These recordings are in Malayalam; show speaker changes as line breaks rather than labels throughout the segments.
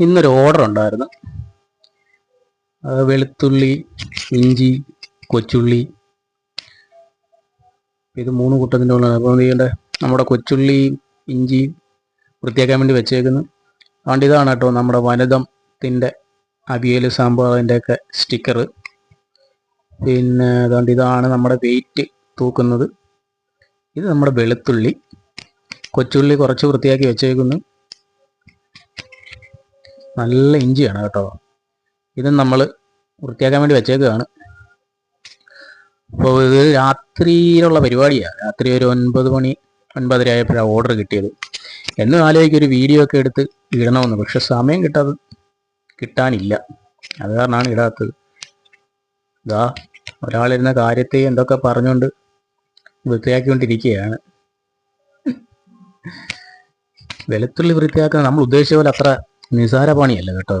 ഇന്നൊരു ഓർഡർ ഉണ്ടായിരുന്നു. വെളുത്തുള്ളി ഇഞ്ചി കൊച്ചുള്ളി. ഇത് മൂന്ന് കൂട്ടത്തിന്റെ ഉള്ള അപ്പോൾ ചെയ്യേണ്ട? നമ്മുടെ കൊച്ചുള്ളി ഇഞ്ചി വൃത്തിയാക്കാൻ വേണ്ടി വെച്ചേക്കുന്നു. അതുകൊണ്ട് ഇതാണ് കേട്ടോ നമ്മുടെ വനിതത്തിന്റെ അവിയൽ സാമ്പാറിന്റെയൊക്കെ സ്റ്റിക്കർ പിന്നെ അതുകൊണ്ട് ഇതാണ് നമ്മുടെ വെയിറ്റ് തൂക്കുന്നത്. ഇത് നമ്മുടെ വെളുത്തുള്ളി. കൊച്ചുള്ളി കുറച്ച് വൃത്തിയാക്കി വെച്ചേക്കുന്നു. നല്ല ഇഞ്ചിയാണ് കേട്ടോ. ഇത് നമ്മൾ വൃത്തിയാക്കാൻ വേണ്ടി വെച്ചേക്കുകയാണ് അപ്പോൾ ഇത് രാത്രിയിലുള്ള പരിപാടിയാണ് രാത്രി ഒരു ഒൻപത് മണി ഒൻപതര ആയപ്പോഴാണ് ഓർഡർ കിട്ടിയത്. എന്നും ആലോചിക്കും ഒരു വീഡിയോ ഒക്കെ എടുത്ത് ഇടണമെന്ന്. പക്ഷെ സമയം കിട്ടാതെ കിട്ടാനില്ല. അത് കാരണമാണ് ഇടാത്തത്. ഇതാ ഒരാളിരുന്ന കാര്യത്തെ എന്തൊക്കെ പറഞ്ഞുകൊണ്ട് വൃത്തിയാക്കിക്കൊണ്ടിരിക്കുകയാണ്. വെളുത്തുള്ളി വൃത്തിയാക്കുന്നത് നമ്മൾ ഉദ്ദേശിച്ച പോലെ അത്ര നിസാര പണിയല്ല കേട്ടോ.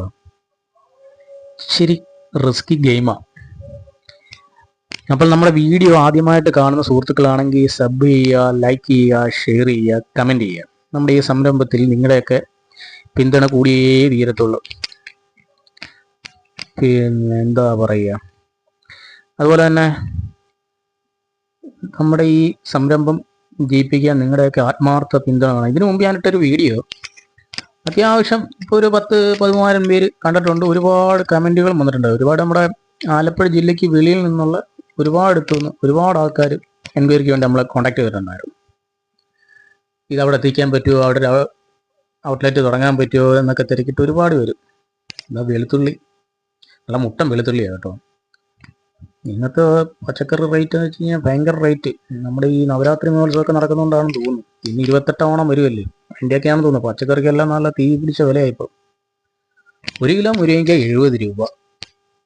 ശരി റിസ്കി ഗെയിമാണ് അപ്പോൾ നമ്മുടെ വീഡിയോ ആദ്യമായിട്ട് കാണുന്ന സുഹൃത്തുക്കളാണെങ്കിൽ സബ് ചെയ്യുക ലൈക്ക് ചെയ്യുക ഷെയർ ചെയ്യുക കമന്റ് ചെയ്യുക. നമ്മുടെ ഈ സംരംഭത്തിൽ നിങ്ങളുടെയൊക്കെ പിന്തുണ കൂടിയേ തീരത്തുള്ളൂ. പിന്നെ എന്താ പറയുക? അതുപോലെ തന്നെ നമ്മുടെ ഈ സംരംഭം ജയിപ്പിക്കാൻ നിങ്ങളുടെയൊക്കെ ആത്മാർത്ഥ പിന്തുണ ഇതിനു മുമ്പ് ഞാനിട്ടൊരു വീഡിയോ അത്യാവശ്യം ഇപ്പോൾ ഒരു പത്ത് പതിമൂവായിരം പേര് കണ്ടിട്ടുണ്ട്. ഒരുപാട് കമന്റുകൾ വന്നിട്ടുണ്ട്. ഒരുപാട് നമ്മുടെ ആലപ്പുഴ ജില്ലയ്ക്ക് വെളിയിൽ നിന്നുള്ള ഒരുപാട് എത്തുന്ന ഒരുപാട് ആൾക്കാർ എൻക്വയറിക്ക് വേണ്ടി നമ്മളെ കോൺടാക്ട് ചെയ്തിട്ടുണ്ടായിരുന്നു. ഇത് അവിടെ എത്തിക്കാൻ പറ്റുമോ അവിടെ ഔട്ട്ലെറ്റ് തുടങ്ങാൻ പറ്റുമോ എന്നൊക്കെ തിരക്കിട്ട് ഒരുപാട് പേര്. എന്താ വെളുത്തുള്ളി? നല്ല മുട്ടം വെളുത്തുള്ളിയാണ് കേട്ടോ. ഇന്നത്തെ പച്ചക്കറി റേറ്റ് എന്ന് വെച്ച് കഴിഞ്ഞാൽ ഭയങ്കര റേറ്റ് നമ്മുടെ ഈ നവരാത്രി മഹോത്സവമൊക്കെ നടക്കുന്നതുകൊണ്ടാണെന്ന് തോന്നുന്നു. ഇനി ഇരുപത്തെട്ട് ഓണം വരുമല്ലേ അതിന്റെയൊക്കെയാണെന്ന് തോന്നുന്നു. പച്ചക്കറിക്കെല്ലാം നല്ല തീ പിടിച്ച വിലയായിപ്പോൾ ഒരു കിലോ മുരിങ്ങയ്ക്ക് എഴുപത് രൂപ.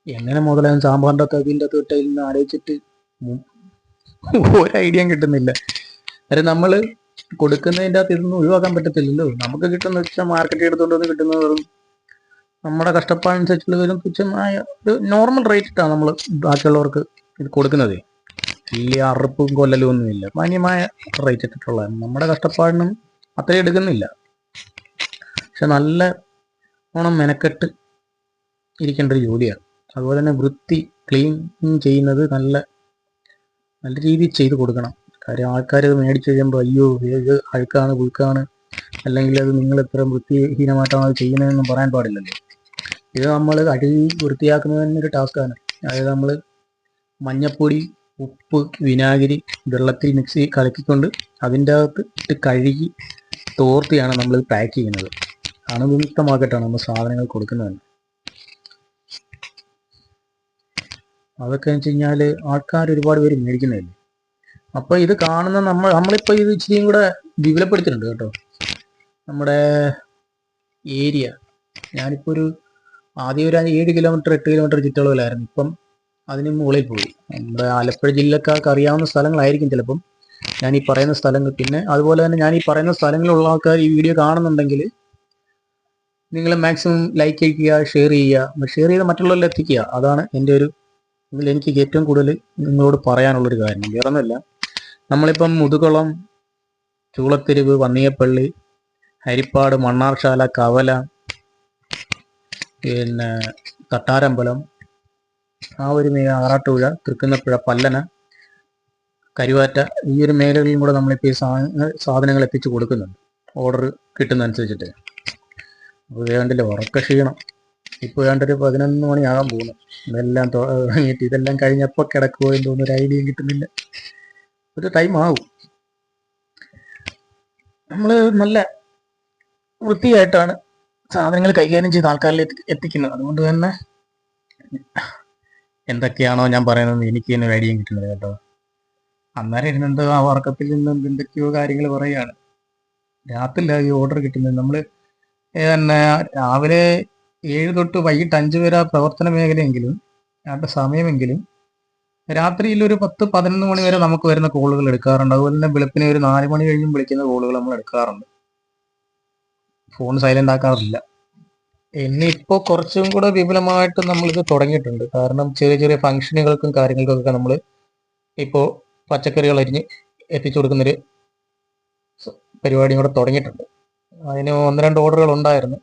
എങ്ങനെ മുതലായും സാമ്പാറിന്റെ ഒക്കെ തൊട്ടയിൽ നിന്ന് ആലോചിച്ചിട്ട് ഒരു ഐഡിയ കിട്ടുന്നില്ല. കാര്യം നമ്മൾ കൊടുക്കുന്നതിന്റെ അകത്ത് ഇതൊന്നും ഒഴിവാക്കാൻ പറ്റത്തില്ലല്ലോ. നമുക്ക് കിട്ടുന്ന വെച്ചാൽ മാർക്കറ്റിൽ എടുത്തുകൊണ്ട് കിട്ടുന്നത് വെറും നമ്മുടെ കഷ്ടപ്പാടനുസരിച്ചുള്ള വരും തുച്ഛമായ ഒരു നോർമൽ റേറ്റ് ഇട്ടാണ് നമ്മൾ ബാക്കിയുള്ളവർക്ക് ഇത് കൊടുക്കുന്നത്. വലിയ അറുപ്പും കൊല്ലലും ഒന്നുമില്ല. മാന്യമായ റേറ്റ് ഇട്ടിട്ടുള്ളത് നമ്മുടെ കഷ്ടപ്പാടിനും അത്രയും എടുക്കുന്നില്ല. പക്ഷെ നല്ല ഓണം മെനക്കെട്ട് ഇരിക്കേണ്ട ഒരു ജോലിയാണ്. അതുപോലെ തന്നെ വൃത്തി ക്ലീൻ ചെയ്യുന്നത് നല്ല നല്ല രീതിയിൽ ചെയ്ത് കൊടുക്കണം. കാര്യം ആൾക്കാർ അത് മേടിച്ചു കഴിയുമ്പോൾ അയ്യോ ഇത് അഴുക്കാണ് പുഴുക്കാണ്. അല്ലെങ്കിൽ അത് നിങ്ങൾ ഇത്ര വൃത്തിഹീനമായിട്ടാണ് അത് ചെയ്യുന്നതെന്നും പറയാൻ പാടില്ലല്ലോ. ഇത് നമ്മൾ കഴുകി വൃത്തിയാക്കുന്നത് തന്നെ ഒരു ടാസ്ക്കാണ് അതായത് നമ്മൾ മഞ്ഞപ്പൊടി ഉപ്പ് വിനാഗിരി വെള്ളത്തിൽ മിക്സി കലക്കിക്കൊണ്ട് അതിന്റെ അകത്ത് ഇട്ട് കഴുകി തോർത്തിയാണ് നമ്മൾ പാക്ക് ചെയ്യുന്നത്. അണുവിമുക്തമാക്കിയിട്ടാണ് നമ്മൾ സാധനങ്ങൾ കൊടുക്കുന്നത്. അതൊക്കെ വെച്ച് കഴിഞ്ഞാൽ ആൾക്കാർ ഒരുപാട് പേര് മേടിക്കുന്നതല്ലേ? അപ്പൊ ഇത് കാണുന്ന നമ്മൾ നമ്മളിപ്പോ ഇത് ഇച്ചിരിയും കൂടെ വിപുലപ്പെടുത്തിയിട്ടുണ്ട് കേട്ടോ. നമ്മുടെ ഏരിയ. ഞാനിപ്പോ ഒരു ആദ്യം ഒരു ഏഴ് കിലോമീറ്റർ എട്ട് കിലോമീറ്റർ ചുറ്റളവിലായിരുന്നു. ഇപ്പം അതിന് മുകളിൽ പോയി. നമ്മുടെ ആലപ്പുഴ ജില്ലക്കാർക്ക് അറിയാവുന്ന സ്ഥലങ്ങളായിരിക്കും ചിലപ്പം. ഞാൻ ഈ പറയുന്ന സ്ഥലങ്ങൾ പിന്നെ അതുപോലെ തന്നെ ഞാൻ ഈ പറയുന്ന സ്ഥലങ്ങളിലുള്ള ആൾക്കാർ ഈ വീഡിയോ കാണുന്നുണ്ടെങ്കിൽ നിങ്ങൾ മാക്സിമം ലൈക്ക് ചെയ്യുക ഷെയർ ചെയ്യുക ഷെയർ ചെയ്ത് മറ്റുള്ളവരിൽ എത്തിക്കുക. അതാണ് എന്റെ ഒരു എനിക്ക് ഏറ്റവും കൂടുതൽ നിങ്ങളോട് പറയാനുള്ളൊരു കാര്യം വേറെ ഒന്നുമില്ല നമ്മളിപ്പം മുതുകുളം ചൂളത്തെരുവ് വന്നിയപ്പള്ളി ഹരിപ്പാട് മണ്ണാർശാല കവല പിന്നെ തട്ടാരമ്പലം ആ ഒരു ആറാട്ടുപുഴ തൃക്കുന്നപ്പുഴ പല്ലന കരുവാറ്റ ഈ ഒരു മേഖലകളിലും കൂടെ നമ്മളിപ്പോൾ ഈ സാധനങ്ങൾ സാധനങ്ങൾ എത്തിച്ചു കൊടുക്കുന്നുണ്ട്. ഓർഡർ കിട്ടുന്നതനുസരിച്ചിട്ട്. അപ്പോൾ വേണ്ടില്ല ഉറക്ക ക്ഷീണം. ഇപ്പോൾ വേണ്ടൊരു പതിനൊന്ന് മണിയാകാൻ പോകുന്നു. ഇതെല്ലാം തുടങ്ങിയിട്ട് ഇതെല്ലാം കഴിഞ്ഞപ്പോൾ കിടക്കുമോ എന്ന് തോന്നുന്നു ഒരു ഐഡിയയും കിട്ടുന്നില്ല. ഒരു ടൈം ആവും. നമ്മൾ നല്ല വൃത്തിയായിട്ടാണ് സാധനങ്ങൾ കൈകാര്യം ചെയ്ത് ആൾക്കാരിൽ എത്തിക്കുന്നത്. അതുകൊണ്ട് തന്നെ എന്തൊക്കെയാണോ ഞാൻ പറയുന്നത് എനിക്ക് തന്നെ ഐഡിയയും കിട്ടുന്നത് കേട്ടോ. അന്നേരം ഇരുന്നെന്തോ ആ ഉറക്കത്തിൽ നിന്ന് എന്തൊക്കെയോ കാര്യങ്ങൾ പറയുകയാണ്. രാത്രിയില്ല ഈ ഓർഡർ കിട്ടുന്നത്. നമ്മൾ തന്നെ രാവിലെ ഏഴ് തൊട്ട് വൈകിട്ട് അഞ്ച് വരെ പ്രവർത്തന മേഖലയെങ്കിലും അവരുടെ സമയമെങ്കിലും രാത്രിയിൽ ഒരു പത്ത് പതിനൊന്ന് മണി വരെ നമുക്ക് വരുന്ന കോളുകൾ എടുക്കാറുണ്ട്. അതുപോലെ തന്നെ വെളുപ്പിനെ ഒരു നാല് മണി കഴിഞ്ഞും വിളിക്കുന്ന കോളുകൾ നമ്മൾ എടുക്കാറുണ്ട്. ഫോൺ സൈലന്റ് ആക്കാറില്ല. ഇനിയിപ്പോൾ കുറച്ചും കൂടെ വിപുലമായിട്ട് നമ്മളിത് തുടങ്ങിയിട്ടുണ്ട്. കാരണം ചെറിയ ചെറിയ ഫംഗ്ഷനുകൾക്കും കാര്യങ്ങൾക്കൊക്കെ നമ്മൾ ഇപ്പോൾ പച്ചക്കറികൾ അരിഞ്ഞ് എത്തിച്ചു കൊടുക്കുന്നൊരു പരിപാടിയും കൂടെ തുടങ്ങിയിട്ടുണ്ട്. അതിന് ഒന്ന് രണ്ട് ഓർഡറുകൾ ഉണ്ടായിരുന്നു.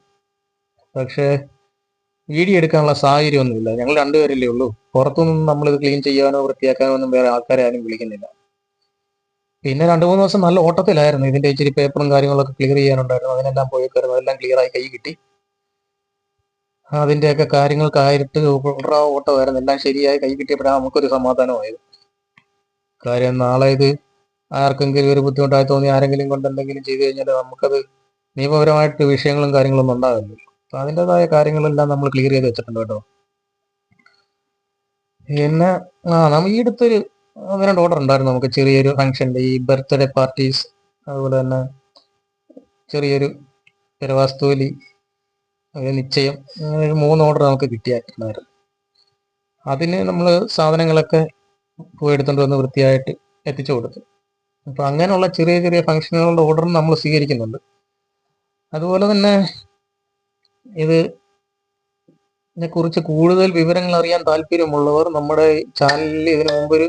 പക്ഷേ വീഡിയോ എടുക്കാനുള്ള സാഹചര്യമൊന്നുമില്ല. ഞങ്ങൾ രണ്ടുപേരല്ലേ ഉള്ളൂ. പുറത്തുനിന്നും നമ്മൾ ഇത് ക്ലീൻ ചെയ്യാനോ വൃത്തിയാക്കാനോ ഒന്നും വേറെ ആൾക്കാരെ ആരും വിളിക്കുന്നില്ല. പിന്നെ രണ്ട് മൂന്ന് ദിവസം നല്ല ഓട്ടത്തിലായിരുന്നു. ഇതിന്റെ ഇച്ചിരി പേപ്പറും കാര്യങ്ങളൊക്കെ ക്ലിയർ ചെയ്യാനുണ്ടായിരുന്നു. അതിനെല്ലാം പോയി കയറുന്നു. അതെല്ലാം ക്ലിയർ ആയി കൈ കിട്ടി. അതിന്റെയൊക്കെ കാര്യങ്ങൾക്കായിട്ട് ഓട്ടമായിരുന്നു. എല്ലാം ശരിയായി കൈ കിട്ടിയപ്പോഴാണ് നമുക്കൊരു സമാധാനമായത്. കാര്യം നാളെ ഇത് ആർക്കെങ്കിലും ഒരു ബുദ്ധിമുട്ടായി തോന്നി ആരെങ്കിലും കൊണ്ട് എന്തെങ്കിലും ചെയ്തു കഴിഞ്ഞാൽ നമുക്കത് നിയമപരമായിട്ട് വിഷയങ്ങളും കാര്യങ്ങളൊന്നും ഉണ്ടാകില്ല അപ്പൊ അതിന്റെതായ കാര്യങ്ങളെല്ലാം നമ്മൾ ക്ലിയർ ചെയ്ത് വെച്ചിട്ടുണ്ട് കേട്ടോ. പിന്നെ ആ നമ്മ ഈ അടുത്തൊരു രണ്ട് ഓർഡർ ഉണ്ടായിരുന്നു നമുക്ക് ചെറിയൊരു ഫംഗ്ഷന്റെ ഈ ബർത്ത്ഡേ പാർട്ടീസ് അതുപോലെ തന്നെ ചെറിയൊരു പെരവാസ്തോലി ഒരു നിശ്ചയം ഒരു മൂന്ന് ഓർഡർ നമുക്ക് കിട്ടിയായിട്ടുണ്ടായിരുന്നു അതിന് നമ്മൾ സാധനങ്ങളൊക്കെ പോയി എടുത്തുകൊണ്ട് വന്ന് വൃത്തിയായിട്ട് എത്തിച്ചു കൊടുത്തു. അപ്പൊ അങ്ങനെയുള്ള ചെറിയ ചെറിയ ഫംഗ്ഷനുകളുടെ ഓർഡറും നമ്മൾ സ്വീകരിക്കുന്നുണ്ട്. അതുപോലെ തന്നെ ഇത് ഇതിനെ കുറിച്ച് കൂടുതൽ വിവരങ്ങൾ അറിയാൻ താല്പര്യമുള്ളവർ നമ്മുടെ ചാനലിൽ ഇതിനു മുമ്പൊരു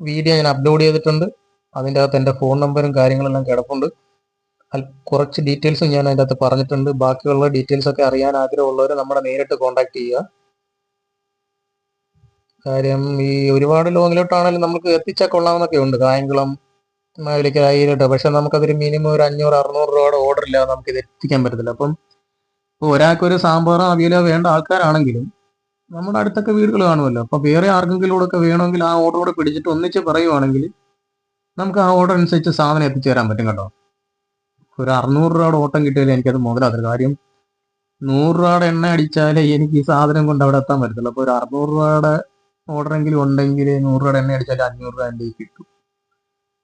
വീഡിയോ ഞാൻ അപ്ലോഡ് ചെയ്തിട്ടുണ്ട്. അതിന്റെ അകത്ത് എന്റെ ഫോൺ നമ്പറും കാര്യങ്ങളെല്ലാം കിടപ്പുണ്ട്. കുറച്ച് ഡീറ്റെയിൽസും ഞാൻ അതിന്റെ അകത്ത് പറഞ്ഞിട്ടുണ്ട്. ബാക്കിയുള്ള ഡീറ്റെയിൽസ് ഒക്കെ അറിയാൻ ആഗ്രഹമുള്ളവർ നമ്മളെ നേരിട്ട് കോൺടാക്ട് ചെയ്യുക. കാര്യം ഈ ഒരുപാട് ലോങ്ങിലോട്ടാണെങ്കിലും നമുക്ക് എത്തിച്ചാൽ കൊള്ളാമെന്നൊക്കെ ഉണ്ട്. കായംകുളം മാവിലേക്ക് ആയിരട്ടോ പക്ഷെ നമുക്കതൊരു മിനിമം ഒരു അഞ്ഞൂറ് അറുന്നൂറ് രൂപയുടെ ഓർഡർ ഇല്ലാതെ നമുക്ക് ഇത് എത്തിക്കാൻ പറ്റത്തില്ല. അപ്പം ഒരാൾക്കൊരു സാമ്പാറോ അവിയലോ വേണ്ട ആൾക്കാരാണെങ്കിലും നമ്മുടെ അടുത്തൊക്കെ വീടുകൾ കാണുമല്ലോ. അപ്പൊ വേറെ ആർക്കെങ്കിലും ഒക്കെ വേണമെങ്കിൽ ആ ഓർഡർ കൂടെ പിടിച്ചിട്ട് ഒന്നിച്ച് പറയുവാണെങ്കിൽ നമുക്ക് ആ ഓർഡർ അനുസരിച്ച് സാധനം എത്തിച്ചു തരാൻ പറ്റും കേട്ടോ. ഒരു അറുന്നൂറ് രൂപയുടെ ഓട്ടം കിട്ടിയാലേ എനിക്കത് മുതലാകത്തില്ല കാര്യം നൂറ് രൂപയുടെ എണ്ണ അടിച്ചാലേ എനിക്ക് ഈ സാധനം കൊണ്ട് അവിടെ എത്താൻ പറ്റത്തില്ല അപ്പോൾ ഒരു അറുന്നൂറ് രൂപയുടെ ഓർഡർ എങ്കിലും ഉണ്ടെങ്കിൽ നൂറ് രൂപയുടെ എണ്ണ അടിച്ചാൽ അഞ്ഞൂറ് രൂപ എന്റെ കിട്ടും.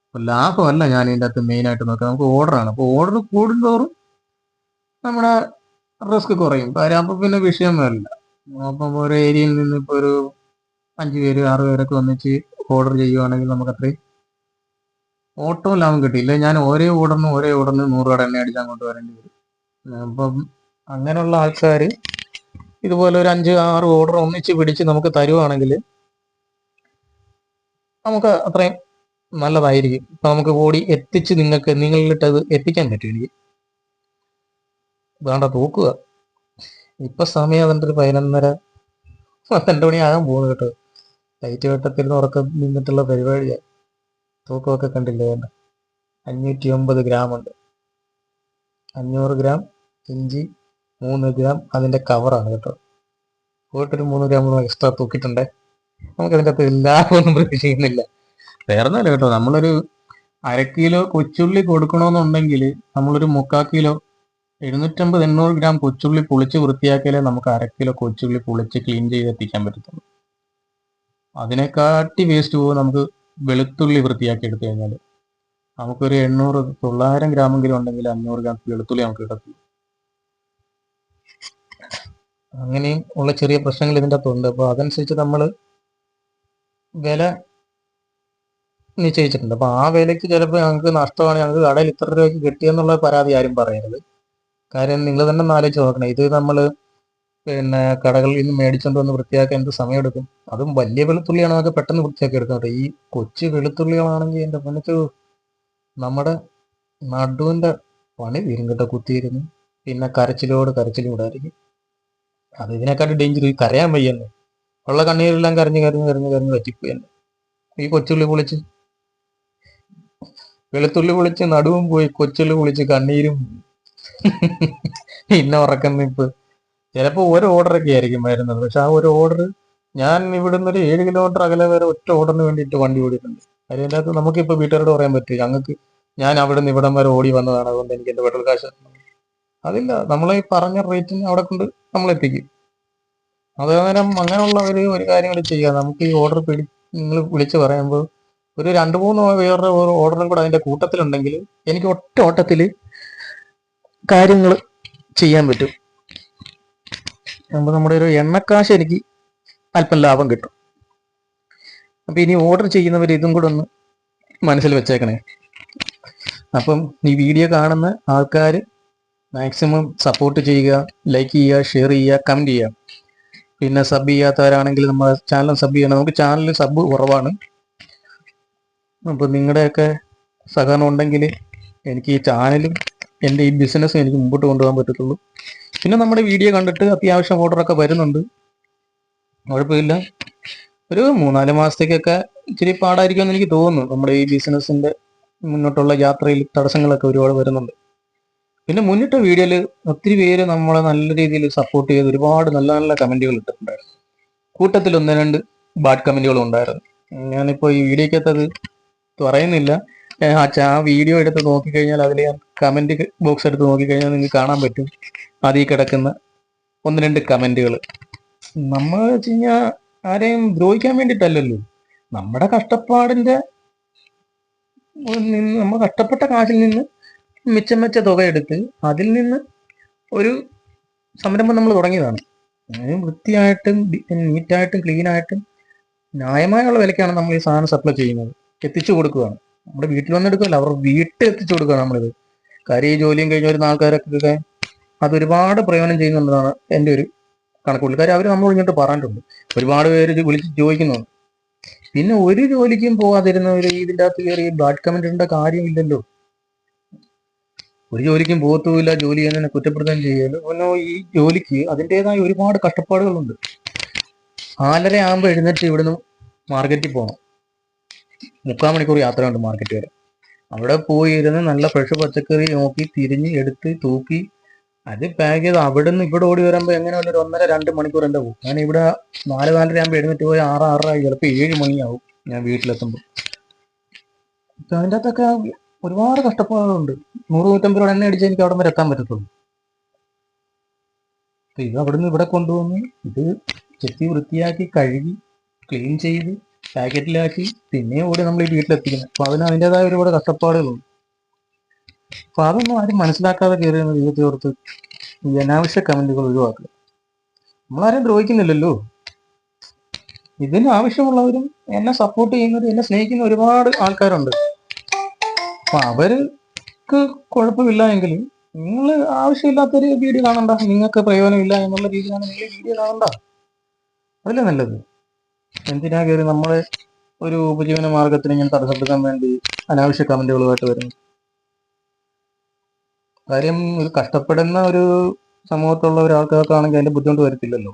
അപ്പൊ ലാഭമല്ല ഞാൻ ഇതിന്റെ അകത്ത് മെയിൻ ആയിട്ട് നോക്കുക നമുക്ക് ഓർഡറാണ് അപ്പോൾ ഓർഡർ കൂടുന്തോറും നമ്മുടെ റിസ്ക് കുറയും. കാര്യം പിന്നെ വിഷയം വരില്ല. അപ്പം ഒരു ഏരിയയിൽ നിന്ന് ഇപ്പോൾ ഒരു അഞ്ച് പേര് ആറ് പേരൊക്കെ ഒന്നിച്ച് ഓർഡർ ചെയ്യുവാണെങ്കിൽ നമുക്ക് അത്രയും ഓട്ടോ ലാഭം കിട്ടിയില്ല ഞാൻ ഒരേ ഓർഡറിന് ഒരേ ഓർഡറിന് നൂറ് രൂപയുടെ എണ്ണ അടിച്ചാൽ അങ്ങോട്ട് വരേണ്ടി വരും. അപ്പം അങ്ങനെയുള്ള ആൾക്കാർ ഇതുപോലെ ഒരു അഞ്ച് ആറ് ഓർഡർ ഒന്നിച്ച് പിടിച്ച് നമുക്ക് തരുവാണെങ്കിൽ നമുക്ക് അത്രയും നല്ലതായിരിക്കും. ഇപ്പൊ നമുക്ക് ഓടി എത്തിച്ച് നിങ്ങൾക്ക് നിങ്ങളിലിട്ട് അത് എത്തിക്കാൻ പറ്റും എനിക്ക്. വേണ്ട തൂക്കുക. ഇപ്പൊ സമയം അതിന്റെ ഒരു പതിനൊന്നര പന്ത്രണ്ട് മണിയാകാൻ പോകുന്നു കേട്ടോ. ലൈറ്റ് വെട്ടത്തിൽ ഉറക്കം നിന്നിട്ടുള്ള പരിപാടിയാണ് തൂക്കമൊക്കെ കണ്ടില്ലേ? വേണ്ട. അഞ്ഞൂറ്റി ഒമ്പത് ഗ്രാം ഉണ്ട്. അഞ്ഞൂറ് ഗ്രാം ഇഞ്ചി മൂന്ന് ഗ്രാം അതിന്റെ കവറാണ് കേട്ടോ. പോയിട്ടൊരു മൂന്ന് ഗ്രാം എക്സ്ട്രാ തൂക്കിയിട്ടുണ്ട്. നമുക്ക് അതിന്റെ അകത്ത് ലാഭമൊന്നും പ്രതീക്ഷിക്കുന്നില്ല വേറെ ഒന്നുമല്ല കേട്ടോ. നമ്മളൊരു അര കിലോ കൊച്ചുള്ളി കൊടുക്കണമെന്നുണ്ടെങ്കിൽ നമ്മളൊരു മുക്കാൽ കിലോ എഴുന്നൂറ്റമ്പത് എണ്ണൂറ് ഗ്രാം കൊച്ചുള്ളി പൊളിച്ച് വൃത്തിയാക്കിയാലേ നമുക്ക് അര കിലോ കൊച്ചുള്ളി പൊളിച്ച് ക്ലീൻ ചെയ്ത് എത്തിക്കാൻ പറ്റത്തുള്ളൂ. അതിനെക്കാട്ടി വേസ്റ്റ് പോകും നമുക്ക് വെളുത്തുള്ളി വൃത്തിയാക്കി എടുത്തു കഴിഞ്ഞാൽ നമുക്കൊരു എണ്ണൂറ് തൊള്ളായിരം ഗ്രാമെങ്കിലും ഉണ്ടെങ്കിൽ അഞ്ഞൂറ് ഗ്രാം വെളുത്തുള്ളി നമുക്ക് കിട്ടത്തുള്ളൂ അങ്ങനെയും ഉള്ള ചെറിയ പ്രശ്നങ്ങൾ ഇതിന്റെ അകത്തുണ്ട് അപ്പോൾ അതനുസരിച്ച് നമ്മൾ വില നിശ്ചയിച്ചിട്ടുണ്ട്. അപ്പോൾ ആ വിലയ്ക്ക് ചിലപ്പോൾ ഞങ്ങൾക്ക് നഷ്ടമാണ്. ഞങ്ങൾക്ക് കടയിൽ ഇത്ര രൂപയ്ക്ക് കിട്ടിയെന്നുള്ള പരാതി ആരും പറയരുത്. കാര്യം നിങ്ങൾ തന്നെ ആലോചിച്ച് നോക്കണം. ഇത് നമ്മൾ പിന്നെ കടകളിൽ നിന്ന് മേടിച്ചുകൊണ്ട് വന്ന് വൃത്തിയാക്കാൻ എന്ത് സമയമെടുക്കും? അതും വലിയ വെളുത്തുള്ളിയാണ് നമുക്ക് പെട്ടെന്ന് വൃത്തിയാക്കി എടുക്കുന്നത് ഈ കൊച്ചു വെളുത്തുള്ളികളാണെങ്കിൽ എന്റെ പൊന്നച്ചു നമ്മുടെ നടുവിന്റെ പണി തീരും കേട്ടോ കുത്തിയിരുന്നു. പിന്നെ കരച്ചിലോട് കരച്ചിലും കൂടെ ആയിരിക്കും. അത് ഇതിനെക്കാട്ടി ഡേഞ്ചർ ഈ കരയാൻ വയ്യന്നെ ഉള്ള കണ്ണീരെല്ലാം കരഞ്ഞ് കരഞ്ഞ് കരഞ്ഞ് കരഞ്ഞ് പറ്റിപ്പോയെന്ന് ഈ കൊച്ചുള്ളി പൊളിച്ച് വെളുത്തുള്ളി പൊളിച്ച് നടുവും പോയി കൊച്ചുള്ളി പൊളിച്ച് കണ്ണീരും ഇന്ന ഉറക്കം നിപ്പ്. ചിലപ്പോ ഒരു ഓർഡർ ഒക്കെ ആയിരിക്കും വരുന്നത്. പക്ഷെ ആ ഒരു ഓർഡർ ഞാൻ ഇവിടുന്ന് ഒരു ഏഴ് കിലോമീറ്റർ അകലെ വരെ ഒറ്റ ഓർഡറിന് വേണ്ടിയിട്ട് വണ്ടി ഓടിയിട്ടുണ്ട്. അതിനകത്ത് അകത്ത് നമുക്കിപ്പോൾ വീട്ടുകാരോട് പറയാൻ പറ്റും. ഞങ്ങൾക്ക് ഞാൻ അവിടെ നിന്ന് ഇവിടം വരെ ഓടി വന്നതാണ്. അതുകൊണ്ട് എനിക്ക് എന്റെ പെട്രോൾ കാശ്. അതില്ല. നമ്മളെ ഈ പറഞ്ഞ റേറ്റിന് അവിടെ കൊണ്ട് നമ്മൾ എത്തിക്കും അതേനേരം അങ്ങനെയുള്ള ഒരു ഒരു കാര്യങ്ങൾ ചെയ്യാം നമുക്ക് ഈ ഓർഡർ പിടി നിങ്ങൾ വിളിച്ച് പറയുമ്പോൾ ഒരു രണ്ട് മൂന്ന് ഒരു ഓർഡറും കൂടെ അതിന്റെ കൂട്ടത്തിലുണ്ടെങ്കിൽ എനിക്ക് ഒറ്റ ഓട്ടത്തിൽ കാര്യങ്ങൾ ചെയ്യാൻ പറ്റും. അപ്പോൾ നമ്മുടെ ഒരു എണ്ണക്കാശ് എനിക്ക് അല്പം ലാഭം കിട്ടും. അപ്പൊ ഇനി ഓർഡർ ചെയ്യുന്നവർ ഇതും കൂടെ ഒന്ന് മനസ്സിൽ വെച്ചേക്കണേ. അപ്പം ഈ വീഡിയോ കാണുന്ന ആൾക്കാർ മാക്സിമം സപ്പോർട്ട് ചെയ്യുക ലൈക്ക് ചെയ്യുക ഷെയർ ചെയ്യുക കമന്റ് ചെയ്യുക. പിന്നെ സബ് ചെയ്യാത്തവരാണെങ്കിൽ നമ്മൾ ചാനൽ സബ് ചെയ്യണം. നമുക്ക് ചാനലിൽ സബ് കുറവാണ്. അപ്പോൾ നിങ്ങളുടെയൊക്കെ സഹകരണം ഉണ്ടെങ്കിൽ എനിക്ക് ഈ ചാനലും എന്റെ ഈ ബിസിനസ്സും എനിക്ക് മുമ്പോട്ട് കൊണ്ടുപോകാൻ പറ്റത്തുള്ളൂ. പിന്നെ നമ്മുടെ വീഡിയോ കണ്ടിട്ട് അത്യാവശ്യം ഓർഡറൊക്കെ വരുന്നുണ്ട്. കുഴപ്പമില്ല. ഒരു മൂന്നാൽ മാസത്തേക്കൊക്കെ ഇച്ചിരി പാടായിരിക്കുമെന്ന് എനിക്ക് തോന്നുന്നു. നമ്മുടെ ഈ ബിസിനസ്സിന്റെ മുന്നോട്ടുള്ള യാത്രയിൽ തടസ്സങ്ങളൊക്കെ ഒരുപാട് വരുന്നുണ്ട്. പിന്നെ മുന്നിട്ട വീഡിയോയിൽ ഒത്തിരി പേര് നമ്മളെ നല്ല രീതിയിൽ സപ്പോർട്ട് ചെയ്ത് ഒരുപാട് നല്ല നല്ല കമന്റുകൾ ഇട്ടിട്ടുണ്ടായിരുന്നു. കൂട്ടത്തിൽ ഒന്ന് രണ്ട് ബാഡ് കമന്റുകളും ഉണ്ടായിരുന്നു. ഞാനിപ്പോൾ ഈ വീഡിയോക്കകത്തത് പറയുന്നില്ല. ആ വീഡിയോ എടുത്ത് നോക്കിക്കഴിഞ്ഞാൽ അതിൽ ഞാൻ കമന്റ് ബോക്സ് എടുത്ത് നോക്കിക്കഴിഞ്ഞാൽ നിങ്ങൾക്ക് കാണാൻ പറ്റും. അതിൽ കിടക്കുന്ന ഒന്ന് രണ്ട് കമന്റുകൾ നമ്മൾ വെച്ച് കഴിഞ്ഞാൽ ആരെയും ദ്രോഹിക്കാൻ വേണ്ടിയിട്ടല്ലല്ലോ. നമ്മുടെ കഷ്ടപ്പാടിന്റെ നമ്മ നമ്മൾ കഷ്ടപ്പെട്ട കാശിൽ നിന്ന് മിച്ചം വെച്ച തുക എടുത്ത് അതിൽ നിന്ന് ഒരു സംരംഭം നമ്മൾ തുടങ്ങിയതാണ്. വൃത്തിയായിട്ടും നീറ്റായിട്ടും ക്ലീനായിട്ടും ന്യായമായുള്ള വിലക്കാണ് നമ്മൾ ഈ സാധനം സപ്ലൈ ചെയ്യുന്നത്. എത്തിച്ചു കൊടുക്കുകയാണ്. നമ്മുടെ വീട്ടിൽ വന്നെടുക്കുമല്ല അവർ വീട്ടിൽ എത്തിച്ചു കൊടുക്കുകയാണ് നമ്മളിത്. കാര്യം ഈ ജോലിയും കഴിഞ്ഞ വരുന്ന ആൾക്കാരൊക്കെ അത് ഒരുപാട് പ്രയോജനം ചെയ്യുന്നുണ്ടെന്നാണ് എന്റെ ഒരു കണക്കുകൂട്ടൽ. കാര്യം അവർ നമ്മൾ ഇങ്ങോട്ട് പറഞ്ഞിട്ടുണ്ട്. ഒരുപാട് പേര് വിളിച്ച് ചോദിക്കുന്നുണ്ട്. പിന്നെ ഒരു ജോലിക്കും പോകാതിരുന്നവർ ഇതിന്റെ അകത്ത് കയറി ബ്ലാഡ് കമന്റിന്റെ കാര്യമില്ലല്ലോ. ഒരു ജോലിക്കും പോകത്തുമില്ല ജോലി ചെയ്യുന്നതിനെ കുറ്റപ്പെടുത്തുകയും ചെയ്യുന്നു പിന്നെ ഈ ജോലിക്ക് അതിന്റെതായ ഒരുപാട് കഷ്ടപ്പാടുകളുണ്ട്. നാലര ആകുമ്പോൾ എഴുന്നേറ്റ് ഇവിടുന്ന് മാർക്കറ്റിൽ പോകണം മുക്കാൽ മണിക്കൂർ യാത്രയുണ്ട് മാർക്കറ്റ് വരെ. അവിടെ പോയി ഇരുന്ന് നല്ല ഫ്രഷ് പച്ചക്കറി നോക്കി തിരിഞ്ഞ് എടുത്ത് തൂക്കി. അത് പാക്ക് ചെയ്ത് അവിടെ നിന്ന് ഇവിടെ ഓടി വരുമ്പോൾ എങ്ങനെ ഒരു ഒന്നര രണ്ട് മണിക്കൂർ എന്റെ പോകും. ഞാൻ ഇവിടെ നാല് നാലര ആകുമ്പോൾ എഴുന്നേറ്റ് പോയി ആറ് ആറര ആയി. ചിലപ്പോൾ ഏഴ് മണിയാവും ഞാൻ വീട്ടിലെത്തുമ്പോൾ അതിന്റെ അകത്തൊക്കെ ഒരുപാട് കഷ്ടപ്പാടുകളുണ്ട്. നൂറ് നൂറ്റമ്പത് രൂപ എണ്ണ അടിച്ച് എനിക്ക് അവിടെ വരെ എത്താൻ പറ്റത്തുള്ളൂ. അപ്പൊ ഇത് അവിടുന്ന് ഇവിടെ കൊണ്ടുവന്ന് ഇത് ചെത്തി വൃത്തിയാക്കി കഴുകി ക്ലീൻ ചെയ്ത് പാക്കറ്റിലാക്കി പിന്നെ ഓടി നമ്മൾ ഈ വീട്ടിലെത്തിക്കുന്നത് അപ്പൊ അതിന് അതിന്റെതായ ഒരുപാട് കഷ്ടപ്പാടുകളുണ്ട്. അപ്പൊ അതൊന്നും ആരും മനസ്സിലാക്കാതെ കയറിയെന്ന് ദൈവത്തെ ഓർത്ത് ഈ അനാവശ്യ കമന്റുകൾ ഒഴിവാക്കുക. നമ്മളാരും ദ്രോഹിക്കുന്നില്ലല്ലോ. ഇതിന് ആവശ്യമുള്ളവരും എന്നെ സപ്പോർട്ട് ചെയ്യുന്നവരും എന്നെ സ്നേഹിക്കുന്ന ഒരുപാട് ആൾക്കാരുണ്ട്. അപ്പൊ അവർക്ക് കുഴപ്പമില്ല എങ്കിൽ നിങ്ങൾ ആവശ്യമില്ലാത്തൊരു വീഡിയോ കാണണ്ട. നിങ്ങൾക്ക് പ്രയോജനമില്ല എന്നുള്ള രീതിയിലാണ് നിങ്ങൾ വീഡിയോ കാണണ്ട. അതല്ലേ നല്ലത്? എന്തിനാ കയറി നമ്മളെ ഒരു ഉപജീവന മാർഗത്തിന് ഇങ്ങനെ തടസ്സപ്പെടുത്താൻ വേണ്ടി അനാവശ്യ കമന്റുകളുമായിട്ട് വരുന്നു കാര്യം ഒരു കഷ്ടപ്പെടുന്ന ഒരു സമൂഹത്തുള്ള ഒരാൾക്കാർക്കാണെങ്കിൽ അതിന്റെ ബുദ്ധിമുട്ട് വരത്തില്ലല്ലോ.